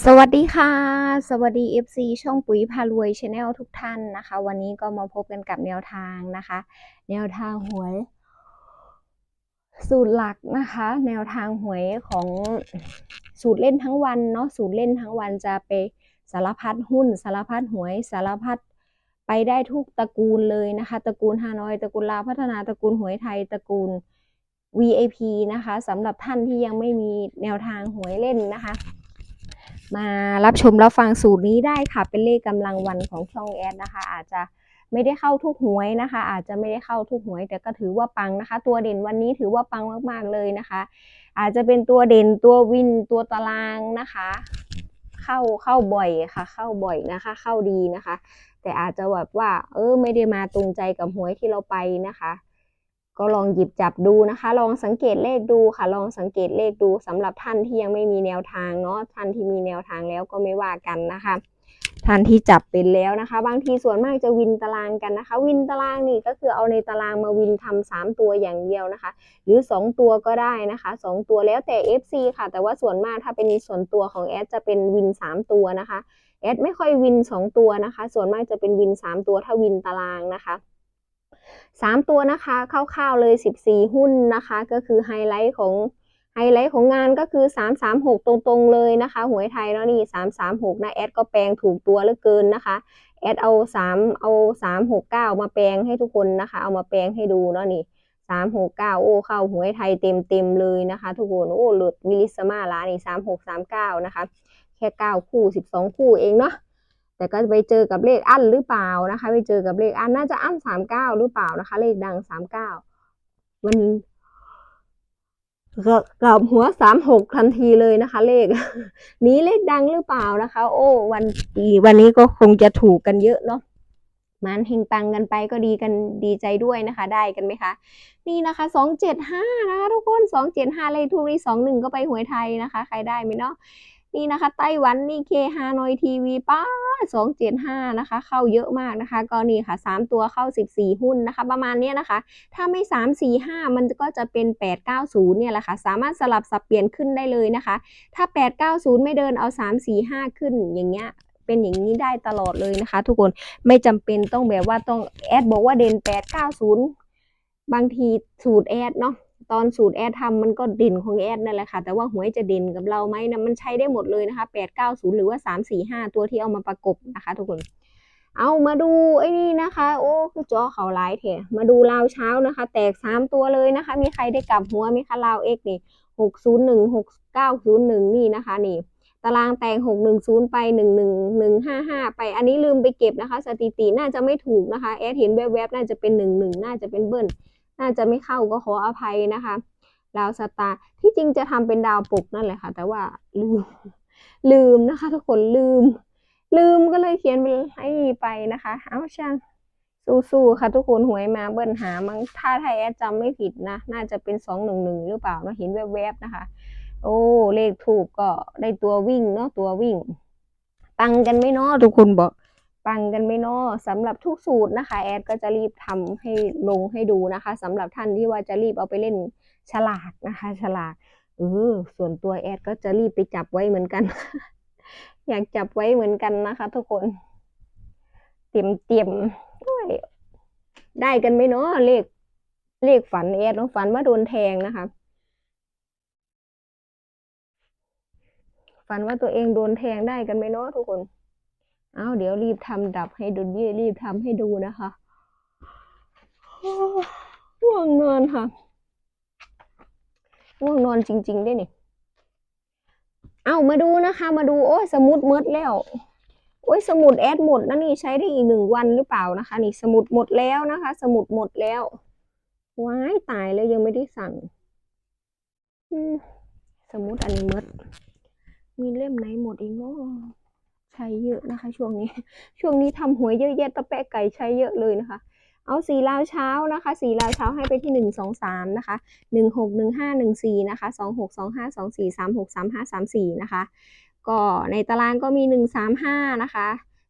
สวัสดีค่ะ สวัสดี FC ช่องปุ๋ยพารวยชาแนลทุกท่านนะคะ วันนี้ก็มาพบกันกับแนวทางนะคะ แนวทางหวย สูตรหลักนะคะ แนวทางหวยของสูตรเล่นทั้งวันเนาะสูตรเล่นทั้งวันจะไปสารพัดหุ้น สารพัดหวยสารพัดไปได้ทุกตระกูลเลยนะคะตระกูลฮานอยตระกูลลาพัฒนาตระกูลหวยไทยตระกูล VIP นะคะสำหรับท่านที่ยังไม่มีแนวทางหวยเล่นนะคะ มารับชมรับฟังสูตรนี้ได้ค่ะ เป็นเลขกำลังวันของช่องแอดนะคะ อาจจะไม่ได้เข้าทุกหวยนะคะ อาจจะไม่ได้เข้าทุกหวย แต่ก็ถือว่าปังนะคะ ตัวเด่นวันนี้ถือว่าปังมากๆเลยนะคะ อาจจะเป็นตัวเด่นตัววินตัวตารางนะคะ เข้าเข้าบ่อยค่ะ เข้าบ่อยนะคะ เข้าดีนะคะ แต่อาจจะแบบว่า เออไม่ได้มาตรงใจกับหวยที่เราไปนะคะ ก็ลองหยิบจับดูนะคะ ลองสังเกตเลขดูค่ะ ลองสังเกตเลขดูสำหรับท่านที่ยังไม่มีแนวทางเนาะท่านที่มีแนวทางแล้วก็ไม่ว่ากันนะคะ ท่านที่จับเป็นแล้วนะคะ บางทีส่วนมากจะวินตารางกันนะคะ วินตารางนี่ก็คือเอาในตารางมาวินทำสามตัวอย่างเดียวนะคะ หรือสองตัวก็ได้นะคะสองตัวแล้วแต่ FC ค่ะ แต่ว่าส่วนมากถ้าเป็นส่วนตัวของแอดจะเป็นวินสามตัวนะคะแอดไม่ค่อยวินสองตัวนะคะ ส่วนมากจะเป็นวินสามตัวถ้าวินตารางนะคะ สามตัวนะคะคร่าวๆเลย 14 หุ้นนะคะ ก็คือไฮไลท์ของไฮไลท์ของงานก็คือ 336 ตรงๆเลยนะคะหวยไทยเนาะนี่ 336 นะแอดก็แปลงถูกตัวเหลือเกินนะคะแอดเอา 3 เอา 369 มาแปลงให้ทุกคนนะคะ เอามาแปลงให้ดูเนาะนี่369 โอ้เข้าหวยไทยเต็มๆเลยนะคะ ทุกคนโอ้หลุดวิลิสมาลานี่3639 นะคะ แค่ 9 คู่ 12 คู่เองเนาะ แต่ก็ไปเจอกับเลขอั้นหรือเปล่านะคะ ไปเจอกับเลขอั้นน่าจะอั้นสามเก้าหรือเปล่านะคะ เลขดังสามเก้ามันก็กับหัวสามหกทันทีเลยนะคะ เลข นี้เลขดังหรือเปล่านะคะ โอ้วันดีวันนี้ก็คงจะถูกกันเยอะเนาะมันเฮงปังกันไปก็ดีกันดีใจด้วยนะคะ ได้กันไหมคะ นี่นะคะสองเจ็ดห้านะคะทุกคนสองเจ็ดห้าเลขทูรีสองหนึ่งก็ไปหวยไทยนะคะ ใครได้ไหมเนาะ นี่นะคะ ไต้หวันนี่เคฮานอยทีวีป้าสองเจ็ดห้านะคะ เข้าเยอะมากนะคะ ก็นี่ค่ะสามตัวเข้าสิบสี่หุ้นนะคะ ประมาณนี้นะคะ ถ้าไม่สามสี่ห้ามันก็จะเป็นแปดเก้าศูนย์เนี่ยแหละค่ะ สามารถสลับสับเปลี่ยนขึ้นได้เลยนะคะ ถ้าแปดเก้าศูนย์ไม่เดินเอาสามสี่ห้าขึ้นอย่างเงี้ยเป็นอย่างนี้ได้ตลอดเลยนะคะ ทุกคนไม่จำเป็นต้องแบบว่าต้องแอดบอกว่าเด่นแปดเก้าศูนย์บางทีสูตรแอดเนาะ ตอนสูตรแอดทำมันก็ด่นของแอดนั่นแหละค่ะ แต่ว่าหวยจะเด่นกับเราไหมนะมันใช้ได้หมดเลยนะคะแปดเก้าศูนย์หรือว่าสามสี่ห้าตัวที่เอามาประกบนะคะ ทุกคน เอามาดูไอ้นี่นะคะ โอ้คือจอเขาหลายเถอะมาดูลาวเช้านะคะ แตกสามตัวเลยนะคะ มีใครได้กลับหัวไหมคะลาวเอ็กนี่หกศูนย์หนึ่งหกเก้าศูนย์หนึ่งนี่นะคะนี่ตารางแตงหกหนึ่งศูนย์ไปหนึ่งหนึ่งหนึ่งห้าห้าไป อันนี้ลืมไปเก็บนะคะ สถิติน่าจะไม่ถูกนะคะ แอดเห็นแวบๆ น่าจะเป็นหนึ่งหนึ่งน่าจะเป็นเบิ้ล น่าจะไม่เข้าก็ขออภัยนะคะ ดาวสตาร์ที่จริงจะทำเป็นดาวปกนั่นแหละค่ะ แต่ว่าลืมลืมนะคะ ทุกคนลืม ลืมก็เลยเขียนไปให้ไปนะคะ เอาช่างสู้ๆค่ะทุกคนหวยมาเบิ้ลหามั้งถ้าไทยแอดจำไม่ผิดนะ น่าจะเป็นสองหนึ่งหนึ่งหรือเปล่าเนอะเห็นแวบๆนะคะ โอ้เลขถูกก็ได้ตัววิ่งเนาะตัววิ่ง ปังกันไหม่เนาะทุกคนบอก ปังกันไหม่เนาะสำหรับทุกสูตรนะคะ แอดก็จะรีบทำให้ลงให้ดูนะคะสำหรับท่านที่ว่าจะรีบเอาไปเล่นฉลากนะคะ ฉลากเออส่วนตัวแอดก็จะรีบไปจับไว้เหมือนกัน อยากจับไว้เหมือนกันนะคะ ทุกคนเตรียมเตรียมโอ้ยได้กันไหมเนาะเลขเลขฝันแอดเนาะฝันว่าโดนแทงนะคะ ฝันว่าตัวเองโดนแทงได้กันไหมเนาะทุกคน เอาเดี๋ยวรีบทำดับให้ดูยี่รีบทำให้ดูนะคะง่วงนอนค่ะง่วงนอนจริงๆด้นี่เอามาดูนะคะ มาดูโอ้ยสมุดหมดแล้ว โอ้ยสมุดแอดหมดนะนี่ใช้ได้อีกหนึ่งวันหรือเปล่านะคะ นี่สมุดหมดแล้วนะคะ สมุดหมดแล้วว้ายตายแล้วยังไม่ได้สั่งสมุดอันนี้หมดมีเล่มไหนหมดอีกเนาะ ใช้เยอะนะคะ ช่วงนี้ ช่วงนี้ทำหวยเยอะแยะตะแปะไก่ใช้เยอะเลยนะคะ เอาสีลาวเช้านะคะ สีลาวเช้าให้ไปที่หนึ่งสองสามนะคะหนึ่งหกหนึ่งห้าหนึ่งสี่นะคะสองหกสองห้าสองสี่สามหกสามห้าสามสี่นะคะ ก็ในตารางก็มีหนึ่งสามห้านะคะ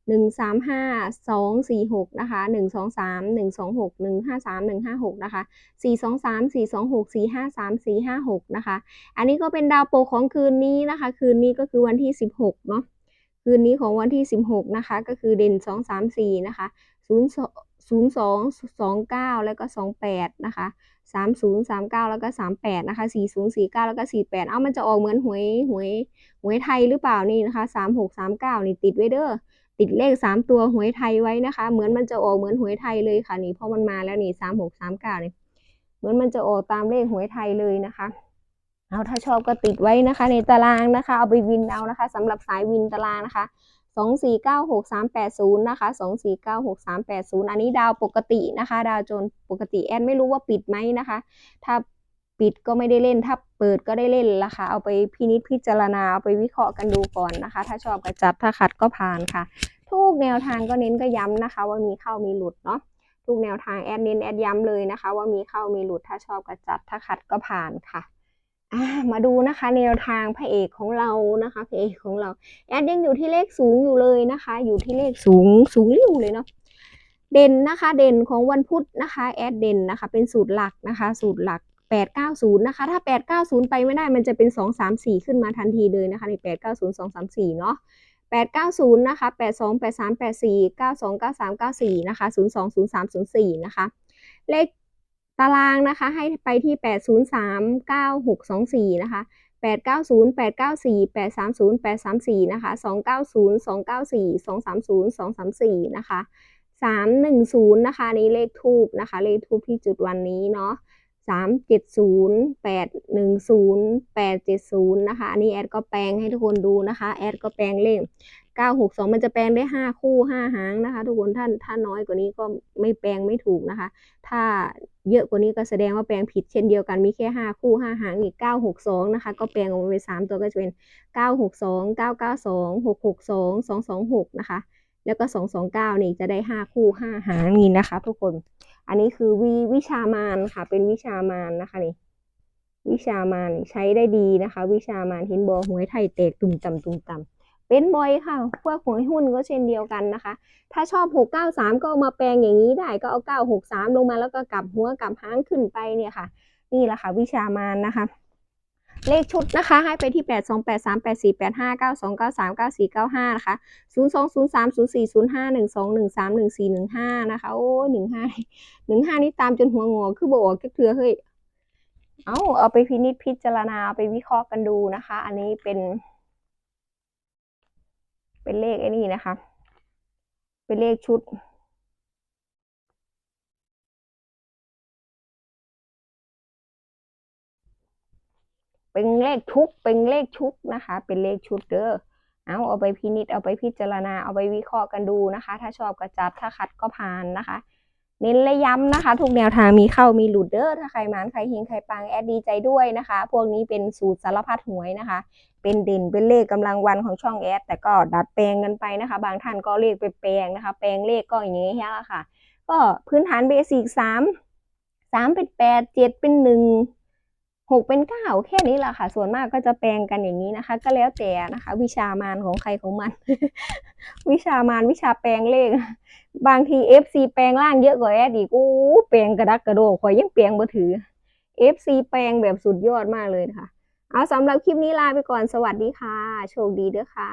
หนึ่งสามห้าสองสี่หกนะคะหนึ่งสองสามหนึ่งสองหกหนึ่งห้าสามหนึ่งห้าหกนะคะสี่สองสามสี่สองหกสี่ห้าสามสี่ห้าหกนะคะ อันนี้ก็เป็นดาวโปรของคืนนี้นะคะ คืนนี้ก็คือวันที่สิบหกเนาะ คืนนี้ของวันที่สิบหกนะคะ ก็คือเด่นสองสามสี่นะคะศูนย์ศูนย์สองสองเก้าแล้วก็สองแปดนะคะสามศูนย์สามเก้าแล้วก็สามแปดนะคะสี่ศูนย์สี่เก้าแล้วก็สี่แปดเอ้ามันจะออกเหมือนหวยหวยหวยไทยหรือเปล่านี่นะคะสามหกสามเก้านี่ติดไว้เด้อติดเลขสามตัวหวยไทยไว้นะคะ เหมือนมันจะออกเหมือนหวยไทยเลยค่ะนี่เพราะมันมาแล้วนี่สามหกสามเก้านี่เหมือนมันจะออกตามเลขหวยไทยเลยนะคะ เอาถ้าชอบก็ติดไว้นะคะ ในตารางนะคะ เอาไปวินเอานะคะสำหรับสายวินตารางนะคะสองสี่เก้าหกสามแปดศูนย์นะคะสองสี่เก้าหกสามแปดศูนย์อันนี้ดาวปกตินะคะ ดาวโจนปกติแอดไม่รู้ว่าปิดไหมนะคะ ถ้าปิดก็ไม่ได้เล่น ถ้าเปิดก็ได้เล่นละค่ะเอาไปพินิจพิจารณา เอาไปวิเคราะห์กันดูก่อนนะคะ ถ้าชอบก็จัด ถ้าขัดก็ผ่านค่ะ ทุกแนวทางก็เน้นก็ย้ำนะคะ ว่ามีเข้ามีหลุดเนาะ ทุกแนวทางแอดเน้นแอดย้ำเลยนะคะ ว่ามีเข้ามีหลุด ถ้าชอบก็จัด ถ้าขัดก็ผ่านค่ะ มาดูนะคะแนวทางพระเอกของเรานะคะพระเอกของเราแอดยังอยู่ที่เลขสูงอยู่เลยนะคะ อยู่ที่เลขสูงสูงริ้วเลยเนาะเด่นนะคะ เด่นของวันพุธนะคะแอดเด่นนะคะ เป็นสูตรหลักนะคะ สูตรหลัก 890 นะคะ ถ้า 890 ไปไม่ได้มันจะเป็น 234 ขึ้นมาทันทีเลยนะคะ ใน 890 234 เนาะ890 นะคะ 82 83 84 92 93 94 นะคะ 02 03 04 นะคะ เลข ตารางนะคะให้ไปที่ 803 9624 นะคะ 890 894 830 834 นะคะ 290 294 230 234 นะคะ 310 นะคะนี้เลขทูบนะคะ เลขทูบที่จุดวันนี้เนาะ สามเจ็ดศูนย์แปดหนึ่งศูนย์แปดเจ็ดศูนย์นะคะ อันนี้แอดก็แปลงให้ทุกคนดูนะคะ แอดก็แปลงเลขเก้าหกสองมันจะแปลงได้ห้าคู่ห้าหางนะคะ ทุกคนท่านถ้าน้อยกว่านี้ก็ไม่แปลงไม่ถูกนะคะ ถ้าเยอะกว่านี้ก็แสดงว่าแปลงผิดเช่นเดียวกันมีแค่ห้าคู่ห้าหางอีกเก้าหกสองนะคะ ก็แปลงออกมาเป็นสามตัวก็จะเป็นเก้าหกสองเก้าเก้าสองหกหกสองสองสองหกนะคะ แล้วก็สองสองเก้านี่จะได้ห้าคู่ห้าหางนี่นะคะ ทุกคน อันนี้คือวิวิชามานค่ะ เป็นวิชามานนะคะนี่วิชามานใช้ได้ดีนะคะ วิชามานเห็นบอหวยไทยเตกตุ่มต่ำตุ่มต่ำเป็นบอยค่ะ พวกหวยหุ้นก็เช่นเดียวกันนะคะ ถ้าชอบหกเก้าสามก็มาแปลงอย่างนี้ได้ก็เอาเก้าหกสามลงมาแล้วก็กลับหัวกลับหางขึ้นไปเนี่ยค่ะ นี่แหละค่ะ วิชามานนะคะ เลขชุดนะคะ ให้ไปที่แปดสองแปดสามแปดสี่แปดห้าเก้าสองเก้าสามเก้าสี่เก้าห้านะคะศูนย์สองศูนย์สามศูนย์สี่ศูนย์ห้าหนึ่งสองหนึ่งสามหนึ่งสี่หนึ่งห้านะคะ โอ้หนึ่งห้าหนึ่งห้านี่ตามจนหัวงอคือบอกว่าเถื่อเฮ้ย เอาเอาไปพินิจพิจารณาไปวิเคราะห์กันดูนะคะ อันนี้เป็น เป็นเลขไอ้นี่นะคะ เป็นเลขชุด เป็นเลขชุกเป็นเลขชุกนะคะ เป็นเลขชุดเด้อเอาเอาไปพินิจเอาไปพิจารณาเอาไปวิเคราะห์กันดูนะคะ ถ้าชอบก็จัดถ้าขัดก็ผ่านนะคะ เน้นและย้ำนะคะ ทุกแนวทางมีเข้ามีหลุดเด้อถ้าใครมานใครเฮงใครปังแอดดีใจด้วยนะคะ พวกนี้เป็นสูตรสารพัดหวยนะคะ เป็นเด่นเป็นเลขกำลังวันของช่องแอดแต่ก็ดัดแปลงกันไปนะคะ บางท่านก็เลขไปแปลงนะคะ แปลงเลขก็อย่างนี้แค่ค่ะ ก็พื้นฐานเบสิกสามสามเป็นแปดเจ็ดเป็นหนึ่ง หกเป็นเก้าแค่นี้แหละค่ะ ส่วนมากก็จะแปลงกันอย่างนี้นะคะ ก็แล้วแต่นะคะ วิชามานของใครของมัน วิชามานวิชาแปลงเลข บางที FC แปลงร่างเยอะกว่าแอดอีกอู้แปลงกระดักกระโดดข่อยยังแปลงบ่ถือ FC แปลงแบบสุดยอดมากเลยนะคะเอาสำหรับคลิปนี้ลาไปก่อนสวัสดีค่ะ โชคดีเด้อค่ะ